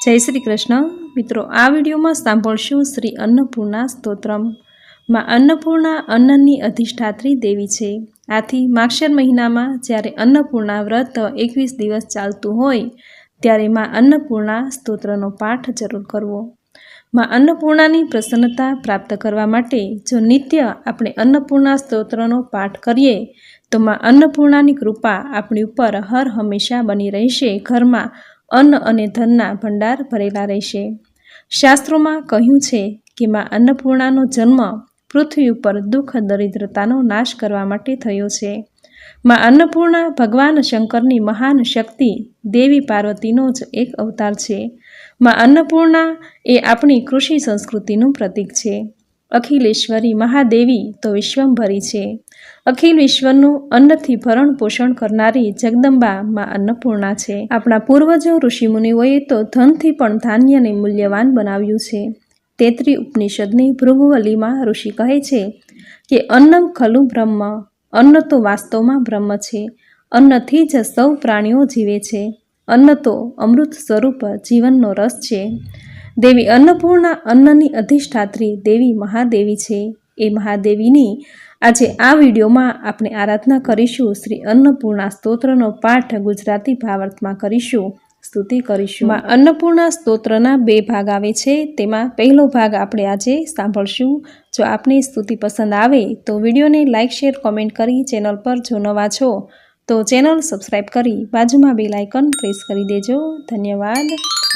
જય શ્રી કૃષ્ણ. મિત્રો, આ વિડીયોમાં સાંભળશું શ્રી અન્નપૂર્ણા સ્તોત્રમ. માં અન્નપૂર્ણા અન્નની અધિષ્ઠાત્રી દેવી છે. આથી માક્ષર મહિનામાં જ્યારે અન્નપૂર્ણા વ્રત એકવીસ દિવસ ચાલતું હોય, ત્યારે માં અન્નપૂર્ણા સ્તોત્રનો પાઠ જરૂર કરવો. માં અન્નપૂર્ણાની પ્રસન્નતા પ્રાપ્ત કરવા માટે જો નિત્ય આપણે અન્નપૂર્ણા સ્તોત્રનો પાઠ કરીએ, તો માં અન્નપૂર્ણાની કૃપા આપણી ઉપર હર હંમેશા બની રહેશે. ઘરમાં અન્ન અને ધનના ભંડાર ભરેલા રહેશે. શાસ્ત્રોમાં કહ્યું છે કે માં અન્નપૂર્ણાનો જન્મ પૃથ્વી ઉપર દુઃખ, દરિદ્રતાનો નાશ કરવા માટે થયો છે. માં અન્નપૂર્ણા ભગવાન શંકરની મહાન શક્તિ દેવી પાર્વતીનો જ એક અવતાર છે. માં અન્નપૂર્ણા એ આપણી કૃષિ સંસ્કૃતિનું પ્રતીક છે. અખિલેશ્વરી મહાદેવી તો વિશ્વંભરી છે. અખિલ વિશ્વનું અન્નથી ભરણ પોષણ કરનારી જગદંબા માં અન્નપૂર્ણા છે. આપણા પૂર્વજો ઋષિમુનિઓએ તો ધનથી પણ ધાન્યને મૂલ્યવાન બનાવ્યું છે. તેત્રી ઉપનિષદની ભૃગુવલીમાં ઋષિ કહે છે કે, અન્નમ ખલુ બ્રહ્મ, અન્ન તો વાસ્તવમાં બ્રહ્મ છે. અન્નથી જ સૌ પ્રાણીઓ જીવે છે. અન્ન તો અમૃત સ્વરૂપ જીવનનો રસ છે. દેવી અન્નપૂર્ણા અન્નની અધિષ્ઠાત્રી દેવી મહાદેવી છે. એ મહાદેવીની આજે આ વિડીયોમાં આપણે આરાધના કરીશું. શ્રી અન્નપૂર્ણા સ્તોત્રનો પાઠ ગુજરાતી ભાવાર્થમાં કરીશું. સ્તુતિ કરીશું. માં અન્નપૂર્ણા સ્તોત્રના બે ભાગ આવે છે. તેમાં પહેલો ભાગ આપણે આજે સાંભળશું. જો આપને સ્તુતિ પસંદ આવે તો વિડીયોને લાઇક શેર, કોમેન્ટ કરી ચેનલ પર જો નવા છો તો ચેનલ સબસ્ક્રાઈબ કરી બાજુમાં બે લાઇકન પ્રેસ કરી દેજો. ધન્યવાદ.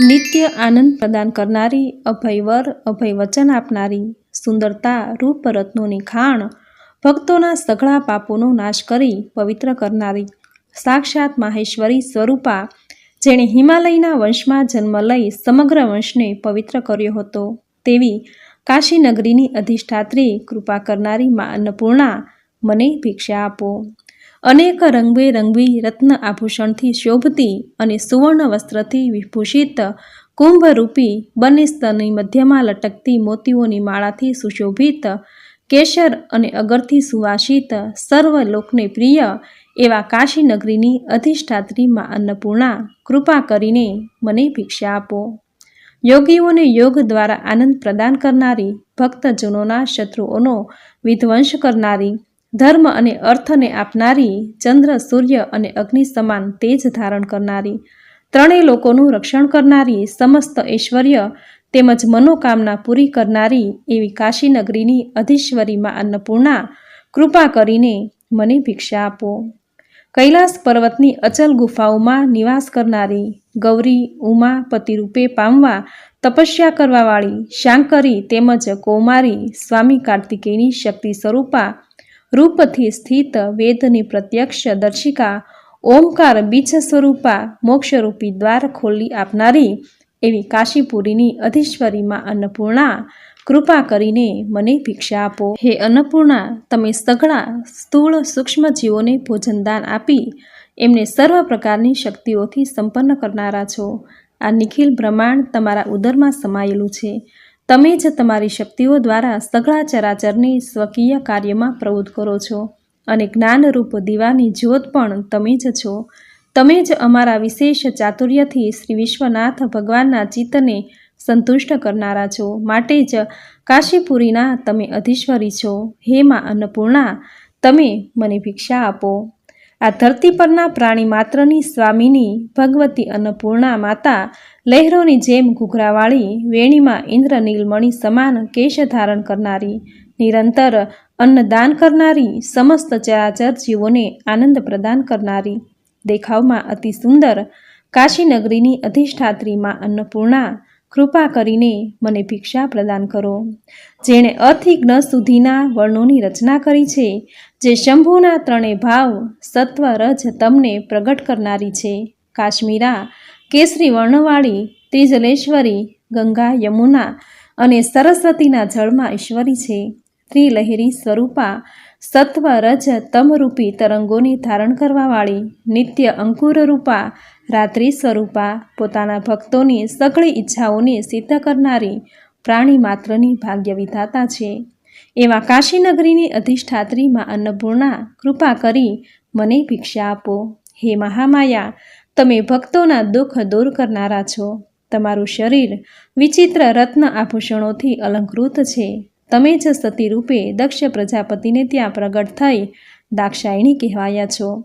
નિત્ય આનંદ પ્રદાન કરનારી, અભયવર અભય વચન આપનારી, સુંદરતા, રૂપ રત્નોની ખાણ, ભક્તોના સઘળા પાપોનો નાશ કરી પવિત્ર કરનારી સાક્ષાત માહેશ્વરી સ્વરૂપા, જેણે હિમાલયના વંશમાં જન્મ લઈ સમગ્ર વંશને પવિત્ર કર્યો હતો. તેવી કાશી નગરીની અધિષ્ઠાત્રી કૃપા કરનારી મા અન્નપૂર્ણા, મને ભિક્ષા આપો. અનેક રંગબેરંગી રત્ન આભૂષણથી શોભતી અને સુવર્ણ વસ્ત્રથી વિભૂષિત કુંભરૂપી બંને સ્તરની મધ્યમાં લટકતી મોતીઓની માળાથી સુશોભિત કેસર અને અગરથી સુવાસિત સર્વ લોકને પ્રિય એવા કાશી નગરીની અધિષ્ઠાત્રી માં અન્નપૂર્ણા, કૃપા કરીને મને ભિક્ષા આપો. યોગીઓને યોગ દ્વારા આનંદ પ્રદાન કરનારી ભક્તજનોના શત્રુઓનો વિધ્વંસ કરનારી ધર્મ અને અર્થને આપનારી ચંદ્ર, સૂર્ય અને અગ્નિ સમાન તેજ ધારણ કરનારી, ત્રણેય લોકોનું રક્ષણ કરનારી સમસ્ત ઐશ્વર્ય તેમજ મનોકામના પૂરી કરનારી એવી કાશી નગરીની અધીશ્વરીમાં અન્નપૂર્ણા, કૃપા કરીને મને ભિક્ષા આપો. કૈલાસ પર્વતની અચલ ગુફાઓમાં નિવાસ કરનારી ગૌરી, ઉમા, પતિરૂપે પામવા, તપસ્યા કરવાવાળી, શાંકરી તેમજ કૌમારી સ્વામી કાર્તિકેયની શક્તિ સ્વરૂપા રૂપથી સ્થિત વેદની પ્રત્યક્ષ દર્શિકા ઓમકાર બીજ સ્વરૂપા મોક્ષરૂપી દ્વાર ખોલી આપનારી એવી કાશીપુરીની અધીશ્વરીમાં અન્નપૂર્ણા, કૃપા કરીને મને ભિક્ષા આપો. હે અન્નપૂર્ણા, તમે સઘળા સ્થૂળ સૂક્ષ્મ જીવોને ભોજનદાન આપી એમને સર્વ પ્રકારની શક્તિઓથી સંપન્ન કરનારા છો. આ નિખિલ બ્રહ્માંડ તમારા ઉદરમાં સમાયેલું છે. તમે જ તમારી શક્તિઓ દ્વારા સઘળા ચરાચરને સ્વકીય કાર્યમાં પ્રવૃત્ત કરો છો અને જ્ઞાનરૂપ દીવાની જ્યોત પણ તમે જ છો. તમે જ અમારા વિશેષ ચાતુર્યથી શ્રી વિશ્વનાથ ભગવાનના ચિત્તને સંતુષ્ટ કરનારા છો. માટે જ કાશીપુરીના તમે અધીશ્વરી છો. હે માં અન્નપૂર્ણા, તમે મને ભિક્ષા આપો. આ ધરતી પરના પ્રાણી માત્રની સ્વામીની ભગવતી અન્નપૂર્ણા માતા લહેરોની જેમ ઘૂઘરાવાળી વેણીમાં ઇન્દ્ર નીલમણી સમાન કેશ ધારણ કરનારી, નિરંતર અન્નદાન કરનારી, સમસ્ત ચરાચર જીવોને આનંદ પ્રદાન કરનારી, દેખાવમાં અતિ સુંદર કાશીનગરીની અધિષ્ઠાત્રીમાં અન્નપૂર્ણા, કૃપા કરીને મને ભિક્ષા પ્રદાન કરો. જેણે અથી સુધીના વર્ણોની રચના કરી છે. જે શંભુના ત્રણેય ભાવ સત્વ રજ તમને પ્રગટ કરનારી છે. કાશ્મીરા, કેસરી વર્ણવાળી, ત્રિજલેશ્વરી, ગંગા યમુના અને સરસ્વતીના જળમાં ઈશ્વરી છે. ત્રિલહેરી સ્વરૂપા સત્વ રજ તમરૂપી તરંગોને ધારણ કરવાવાળી, નિત્ય અંકુર રૂપા, રાત્રિ સ્વરૂપા, પોતાના ભક્તોની સઘળી ઈચ્છાઓને સિદ્ધ કરનારી પ્રાણી માત્રની ભાગ્ય વિધાતા છે. એવા કાશીનગરીની અધિષ્ઠાત્રીમાં અન્નપૂર્ણા, કૃપા કરી મને ભિક્ષા આપો. હે મહામાયા, તમે ભક્તોના દુઃખ દૂર કરનારા છો. તમારું શરીર વિચિત્ર રત્ન આભૂષણોથી અલંકૃત છે. તમે જ સતી રૂપે દક્ષ પ્રજાપતિને ત્યાં પ્રગટ થઈ દાક્ષાયણી કહેવાયા છો.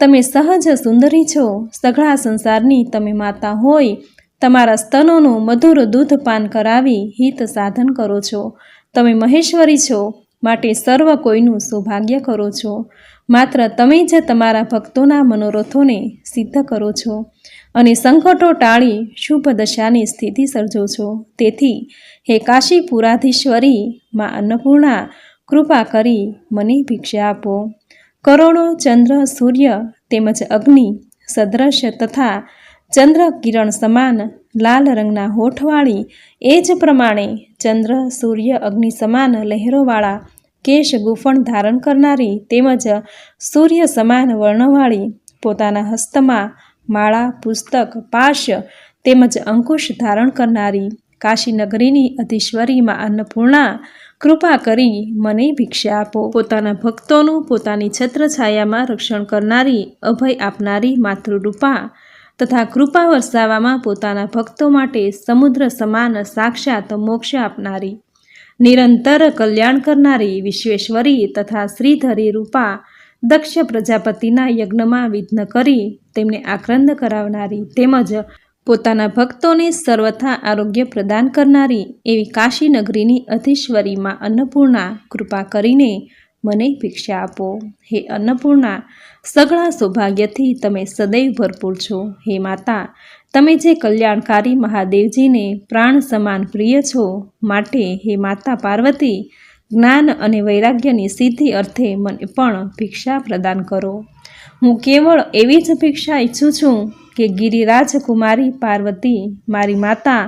તમે સહજ સુંદરી છો. સઘળા સંસારની તમે માતા હોય, તમારા સ્તનોનું મધુર દૂધ પાન કરાવી હિત સાધન કરો છો. તમે મહેશ્વરી છો, માટે સર્વ કોઈનું સૌભાગ્ય કરો છો. માત્ર તમે જ તમારા ભક્તોના મનોરથોને સિદ્ધ કરો છો અને સંકટો ટાળી શુભ દશાની સ્થિતિ સર્જો છો. તેથી, હે કાશીપુરાધીશ્વરી, માં અન્નપૂર્ણા, કૃપા કરી મને ભિક્ષા આપો. કરોડો ચંદ્ર, સૂર્ય તેમજ અગ્નિ સદ્રશ તથા ચંદ્ર કિરણ સમાન લાલ રંગના હોઠવાળી, એ જ પ્રમાણે ચંદ્ર, સૂર્ય, અગ્નિ સમાન લહેરોવાળા કેશ ગુફણ ધારણ કરનારી તેમજ સૂર્ય સમાન વર્ણવાળી પોતાના હસ્તમાં માળા, પુસ્તક, પાશ તેમજ અંકુશ ધારણ કરનારી કાશીનગરીની અધીશ્વરીમાં અન્નપૂર્ણા, કૃપા કરી મને ભિક્ષા આપો. પોતાના ભક્તોનું પોતાની છત્રછાયામાં રક્ષણ કરનારી, અભય આપનારી માતૃરૂપા તથા કૃપા વરસાવવામાં પોતાના ભક્તો માટે સમુદ્ર સમાન સાક્ષાત મોક્ષ આપનારી, નિરંતર કલ્યાણ કરનારી વિશ્વેશ્વરી તથા શ્રીધરી રૂપા દક્ષ પ્રજાપતિના યજ્ઞમાં વિઘ્ન કરી તેમને આક્રંદ કરાવનારી તેમજ પોતાના ભક્તોને સર્વથા આરોગ્ય પ્રદાન કરનારી એવી કાશી નગરીની અધીશ્વરીમાં અન્નપૂર્ણા કૃપા કરીને મને ભિક્ષા આપો. હે અન્નપૂર્ણા, સઘળા સૌભાગ્યથી તમે સદૈવ ભરપૂર છો. હે માતા, તમે જે કલ્યાણકારી મહાદેવજીને પ્રાણ સમાન પ્રિય છો, માટે હે માતા પાર્વતી, જ્ઞાન અને વૈરાગ્યની સિદ્ધિ અર્થે મને પણ ભિક્ષા પ્રદાન કરો. હું કેવળ એવી જ ભિક્ષા ઈચ્છું છું કે ગિરિરાજ કુમારી પાર્વતી, મારી માતા,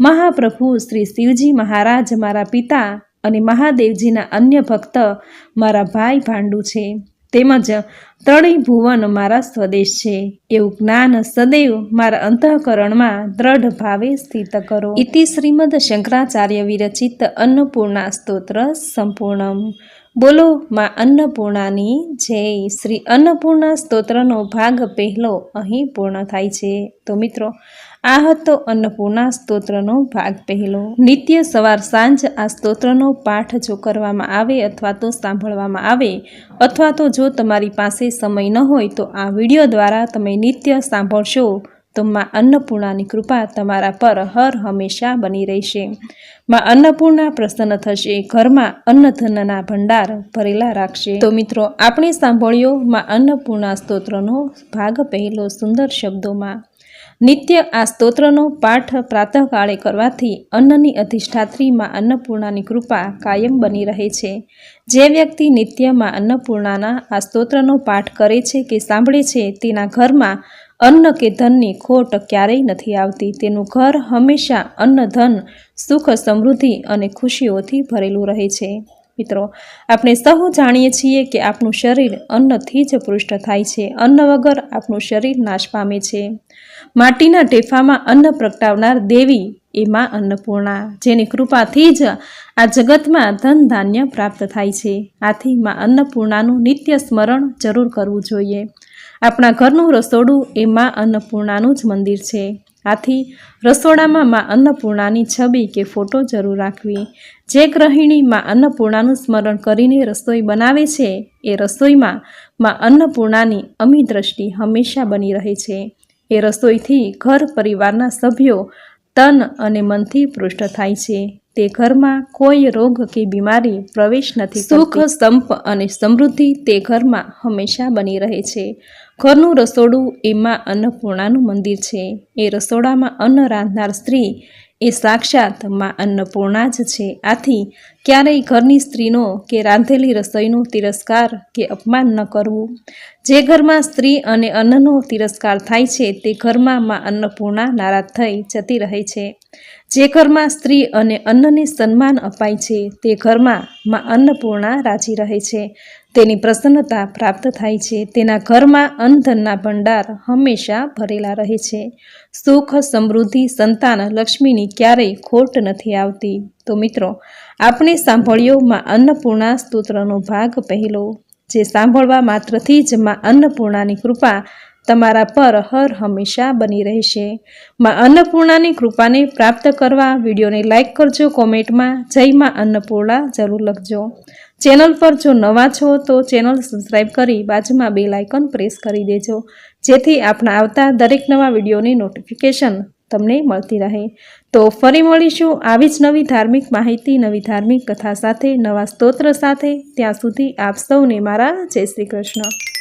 મહાપ્રભુ શ્રી શિવજી મહારાજ, મારા પિતા અને મહાદેવજીના અન્ય ભક્ત મારા ભાઈ ભાંડુ છે. તેમજ ત્રણેય ભુવન મારા સ્વદેશ છે. એવું જ્ઞાન સદૈવ મારા અંતઃકરણમાં દ્રઢ ભાવે સ્થિત કરો. ઇતિ શ્રીમદ શંકરાચાર્ય વિરચિત અન્નપૂર્ણા સ્તોત્ર સંપૂર્ણમ. બોલો માં અન્નપૂર્ણાની જય. શ્રી અન્નપૂર્ણા સ્તોત્રનો ભાગ પહેલો અહીં પૂર્ણ થાય છે. તો મિત્રો આ હતો અન્નપૂર્ણા સ્તોત્રનો ભાગ પહેલો. નિત્ય સવાર સાંજ આ સ્તોત્રનો પાઠ જો કરવામાં આવે અથવા તો સાંભળવામાં આવે અથવા તો જો તમારી પાસે સમય ન હોય તો આ વીડિયો દ્વારા તમે નિત્ય સાંભળશો. તો માં અન્નપૂર્ણાની કૃપા તમારા પર હર હંમેશા બની રહેશે. માં અન્નપૂર્ણા પ્રસન્ન થશે, ઘરમાં અન્નધનના ભંડાર ભરેલા રાખશે. તો મિત્રો, આપણે સાંભળ્યો માં અન્નપૂર્ણા સ્તોત્રનો ભાગ પહેલો સુંદર શબ્દોમાં. નિત્ય આ સ્તોત્રનો પાઠ પ્રાતઃકાળે કરવાથી અન્નની અધિષ્ઠાત્રીમાં અન્નપૂર્ણાની કૃપા કાયમ બની રહે છે. જે વ્યક્તિ નિત્યમાં અન્નપૂર્ણાના આ સ્તોત્રનો પાઠ કરે છે કે સાંભળે છે, તેના ઘરમાં અન્ન કે ધનની ખોટ ક્યારેય નથી આવતી. તેનું ઘર હંમેશા અન્ન, ધન, સુખ, સમૃદ્ધિ અને ખુશીઓથી ભરેલું રહે છે. મિત્રો, આપણે સહુ જાણીએ છીએ કે આપણું શરીર અન્નથી જ પૃષ્ઠ થાય છે. અન્ન વગર આપણું શરીર નાશ પામે છે. માટીના ટેફામાં અન્ન પ્રગટાવનાર દેવી એ માં અન્નપૂર્ણા, જેની કૃપાથી જ આ જગતમાં ધન ધાન્ય પ્રાપ્ત થાય છે. આથી માં અન્નપૂર્ણાનું નિત્ય સ્મરણ જરૂર કરવું જોઈએ. આપણા ઘરનું રસોડું એ માં અન્નપૂર્ણાનું જ મંદિર છે. આથી રસોડામાં માં અન્નપૂર્ણાની છબી કે ફોટો જરૂર રાખવી. જે ગ્રહિણી માં અન્નપૂર્ણાનું સ્મરણ કરીને રસોઈ બનાવે છે એ રસોઈમાં માં અન્નપૂર્ણાની અમી દ્રષ્ટિ હંમેશા બની રહે છે. એ રસોઈથી ઘર પરિવારના સભ્યો તન અને મનથી પૃષ્ઠ થાય છે. તે ઘરમાં કોઈ રોગ કે બીમારી પ્રવેશ નથી સુખ સંપ અને સમૃદ્ધિ તે ઘરમાં હંમેશા બની રહે છે. ઘરનું રસોડું એમાં અન્નપૂર્ણાનું મંદિર છે. એ રસોડામાં અન્ન રાંધનાર સ્ત્રી એ સાક્ષાતમાં અન્નપૂર્ણા જ છે. આથી ક્યારેય ઘરની સ્ત્રીનો કે રાંધેલી રસોઈનો તિરસ્કાર કે અપમાન ન કરવું. જે ઘરમાં સ્ત્રી અને અન્નનો તિરસ્કાર થાય છે, તે ઘરમાં માં અન્નપૂર્ણા નારાજ થઈ જતી રહે છે. જે ઘરમાં સ્ત્રી અને અન્નને સન્માન અપાય છે, તે ઘરમાં માં અન્નપૂર્ણા રાજી રહે છે. તેની પ્રસન્નતા પ્રાપ્ત થાય છે. તેના ઘરમાં અન્નધનના ભંડાર હંમેશા ભરેલા રહે છે. સુખ, સમૃદ્ધિ, સંતાન, લક્ષ્મીની ક્યારેય ખોટ નથી આવતી. તો મિત્રો આપણે સાંભળ્યો માં અન્નપૂર્ણા સ્તોત્રનો ભાગ પહેલો, જે સાંભળવા માત્રથી જ માં અન્નપૂર્ણાની કૃપા તમારા પર હર હંમેશા બની રહેશે. માં અન્નપૂર્ણાની કૃપાને પ્રાપ્ત કરવા વિડીયોને લાઇક કરજો, કોમેન્ટમાં જય માં અન્નપૂર્ણા જરૂર લખજો. ચેનલ પર જો નવા છો તો ચેનલ સબસ્ક્રાઈબ કરી બાજુમાં બે લાઇકન પ્રેસ કરી દેજો. જેથી આપણા આવતા દરેક નવા વિડીયોની નોટિફિકેશન તમને મળતી રહે. તો ફરી મળીશું આવી જ નવી ધાર્મિક માહિતી, નવી ધાર્મિક કથા સાથે, નવા સ્તોત્ર સાથે. ત્યાં સુધી આપ સૌને મારા જય શ્રી કૃષ્ણ.